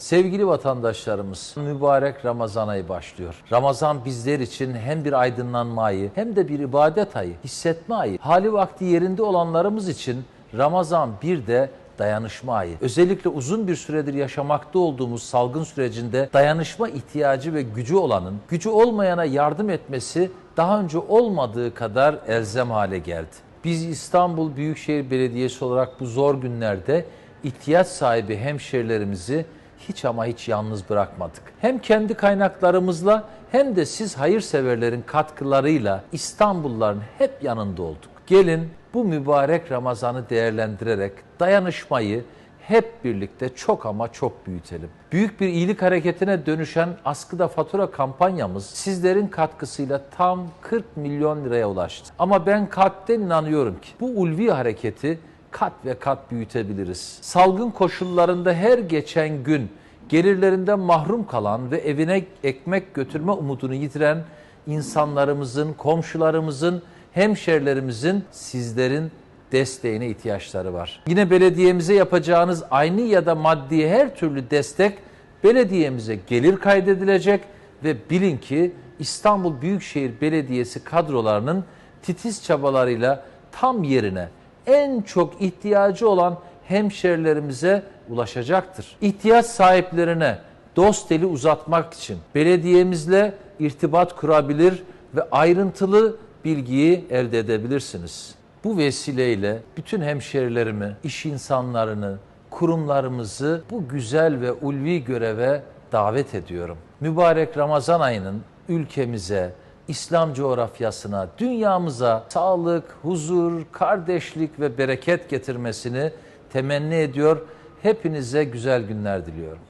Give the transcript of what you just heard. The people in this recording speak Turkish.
Sevgili vatandaşlarımız, mübarek Ramazan ayı başlıyor. Ramazan bizler için hem bir aydınlanma ayı hem de bir ibadet ayı, hissetme ayı. Hali vakti yerinde olanlarımız için Ramazan bir de dayanışma ayı. Özellikle uzun bir süredir yaşamakta olduğumuz salgın sürecinde dayanışma ihtiyacı ve gücü olanın, gücü olmayana yardım etmesi daha önce olmadığı kadar elzem hale geldi. Biz İstanbul Büyükşehir Belediyesi olarak bu zor günlerde ihtiyaç sahibi hemşerilerimizi hiç ama hiç yalnız bırakmadık. Hem kendi kaynaklarımızla hem de siz hayırseverlerin katkılarıyla İstanbulluların hep yanında olduk. Gelin bu mübarek Ramazan'ı değerlendirerek dayanışmayı hep birlikte çok ama çok büyütelim. Büyük bir iyilik hareketine dönüşen askıda fatura kampanyamız sizlerin katkısıyla tam 40 milyon liraya ulaştı. Ama ben kalpten inanıyorum ki bu ulvi hareketi kat ve kat büyütebiliriz. Salgın koşullarında her geçen gün gelirlerinden mahrum kalan ve evine ekmek götürme umudunu yitiren insanlarımızın, komşularımızın, hemşerilerimizin sizlerin desteğine ihtiyaçları var. Yine belediyemize yapacağınız aynı ya da maddi her türlü destek belediyemize gelir kaydedilecek ve bilin ki İstanbul Büyükşehir Belediyesi kadrolarının titiz çabalarıyla tam yerine en çok ihtiyacı olan hemşerilerimize ulaşacaktır. İhtiyaç sahiplerine dost eli uzatmak için belediyemizle irtibat kurabilir ve ayrıntılı bilgiyi elde edebilirsiniz. Bu vesileyle bütün hemşerilerimi, iş insanlarını, kurumlarımızı bu güzel ve ulvi göreve davet ediyorum. Mübarek Ramazan ayının ülkemize, İslam coğrafyasına, dünyamıza sağlık, huzur, kardeşlik ve bereket getirmesini temenni ediyor. Hepinize güzel günler diliyorum.